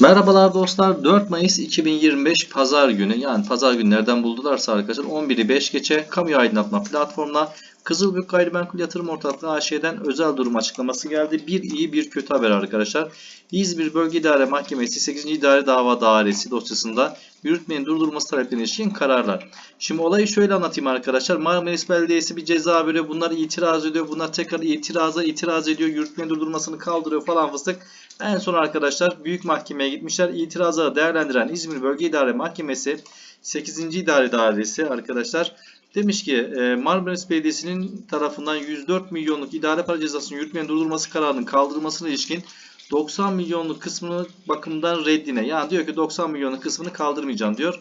Merhabalar dostlar. 4 Mayıs 2025 Pazar günü yani Pazar günü nereden buldularsa arkadaşlar 11'i 5 geçe kamu aydınlatma platformuna Kızılgök Gayrimenkul Yatırım Ortaklığı AŞ'den özel durum açıklaması geldi. Bir iyi bir kötü haber arkadaşlar. İzmir Bölge İdare Mahkemesi 8. İdare Dava Dairesi dosyasında yürütmenin durdurulması taleplerine ilişkin kararlar. Şimdi olayı şöyle anlatayım arkadaşlar. Marmaris Belediyesi bir ceza veriyor. Bunlar itiraz ediyor. Bunlar tekrar itiraza itiraz ediyor. Yürütmenin durdurulmasını kaldırıyor falan fıstık. En son arkadaşlar büyük mahkemeye gitmişler. İtirazları değerlendiren İzmir Bölge İdare Mahkemesi 8. İdare Dairesi arkadaşlar demiş ki e, Marmaris Belediyesi'nin tarafından 104 milyonluk idare para cezasının yürütmenin durdurulması kararının kaldırılmasına ilişkin 90 milyonluk kısmını bakımdan reddine yani diyor ki 90 milyonluk kısmını kaldırmayacağım diyor.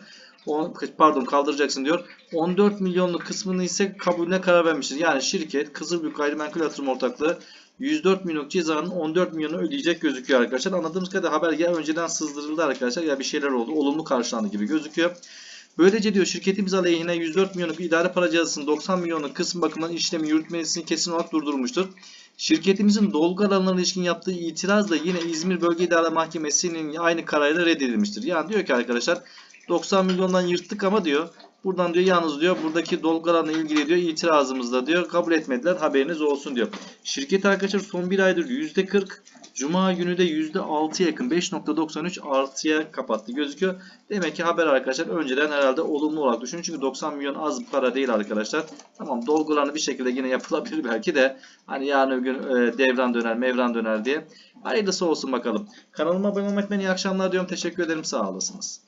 Pardon kaldıracaksın diyor. 14 milyonluk kısmını ise kabulüne karar vermiştir. Yani şirket Kızılbük Gayrimenkul Yatırım Ortaklığı 104 milyonluk cezanın 14 milyonu ödeyecek gözüküyor arkadaşlar. Anladığımız kadarıyla haber ya önceden sızdırıldı arkadaşlar ya bir şeyler oldu. Olumlu karşılandı gibi gözüküyor. Böylece diyor şirketimiz aleyhine 104 milyonluk idare para cezasının 90 milyonluk kısım bakımından işlemi yürütmesini kesin olarak durdurmuştur. Şirketimizin dolgu alanlarına ilişkin yaptığı itiraz da yine İzmir Bölge İdare Mahkemesi'nin aynı kararıyla reddedilmiştir. Yani diyor ki arkadaşlar 90 milyondan yırttık ama diyor buradan diyor yalnız diyor buradaki dolgu alanına ilgili diyor itirazımızda diyor kabul etmediler haberiniz olsun diyor. Şirket arkadaşlar son bir aydır %40 Cuma günü de %6 yakın 5.93 artıya kapattı gözüküyor. Demek ki haber arkadaşlar önceden herhalde olumlu olarak düşünün. Çünkü 90 milyon az para değil arkadaşlar. Tamam dolgularını bir şekilde yine yapılabilir belki de. Hani yarın öbür gün e, devran döner mevran döner diye. Hayırlısı olsun bakalım. Kanalıma abone olmayı unutmayın. İyi akşamlar diyorum. Teşekkür ederim. Sağ olasınız.